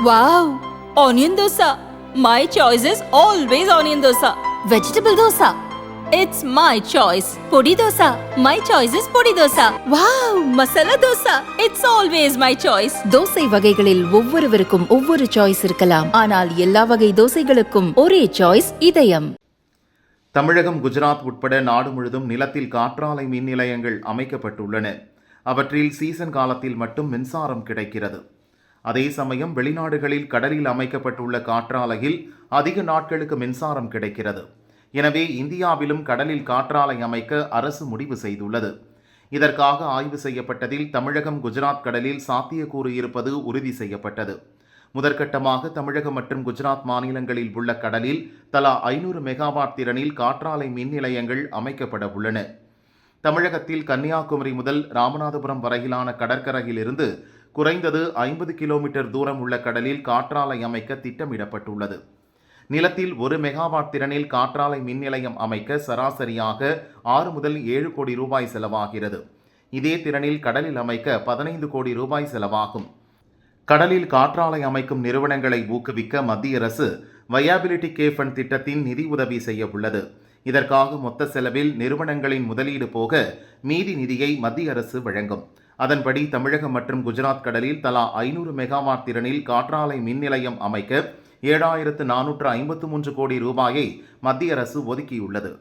Wow! Onion dosa. My choice is always onion dosa. Vegetable dosa. It's my choice. Podi dosa. My choice is podi dosa. Wow! Masala dosa. It's always my choice. Dosa வகைகளில் ஒவ்வொருவருக்கும் ஒவ்வொரு choice இருக்கலாம் ஆனால் எல்லா வகை தோசைகளுக்கும் ஒரே choice இதயம் தமிழகம் குஜராத் உட்பட நாடு முழுதும் நிலத்தில் காற்றாலை மின் நிலையங்கள் அமைக்கப்பட்டுள்ளன அவற்றில் சீசன் காலத்தில் மட்டும் மின்சாரம் கிடைக்கிறது அதே சமயம் வெளிநாடுகளில் கடலில் அமைக்கப்பட்டுள்ள காற்றாலையில் அதிக நாட்களுக்கு மின்சாரம் கிடைக்கிறது. எனவே இந்தியாவிலும் கடலில் காற்றாலை அமைக்க அரசு முடிவு செய்துள்ளது. இதற்காக ஆய்வு செய்யப்பட்டதில் தமிழகம் குஜராத் கடலில் சாத்தியக்கூறு இருப்பது உறுதி செய்யப்பட்டது. முதற்கட்டமாக தமிழகம் மற்றும் குஜராத் மாநிலங்களில் உள்ள கடலில் தலா ஐநூறு மெகாவாட் திறனில் காற்றாலை மின் நிலையங்கள் அமைக்கப்பட உள்ளன. தமிழகத்தில் கன்னியாகுமரி முதல் ராமநாதபுரம் வரையிலான கடற்கரையிலிருந்து குறைந்தது ஐம்பது கிலோமீட்டர் தூரம் உள்ள கடலில் காற்றாலை அமைக்க திட்டமிடப்பட்டுள்ளது. நிலத்தில் ஒரு மெகாவாட் திறனில் காற்றாலை மின் நிலையம் அமைக்க சராசரியாக ஆறு முதல் ஏழு கோடி ரூபாய் செலவாகிறது. இதே திறனில் கடலில் அமைக்க பதினைந்து கோடி ரூபாய் செலவாகும். கடலில் காற்றாலை அமைக்கும் நிறுவனங்களை ஊக்குவிக்க மத்திய அரசு வயாபிலிட்டி கே ஃபண்ட் திட்டத்தின் நிதி உதவி செய்ய உள்ளது. இதற்காக மொத்த செலவில் நிறுவனங்களின் முதலீடு போக மீதி நிதியை மத்திய அரசு வழங்கும். அதன்படி தமிழகம் மற்றும் குஜராத் கடலில் தலா ஐநூறு மெகாவாட் திறனில் காற்றாலை மின் நிலையம் அமைக்க ஏழாயிரத்து நானூற்று ஐம்பத்து மூன்று கோடி ரூபாயை மத்திய அரசு ஒதுக்கியுள்ளது.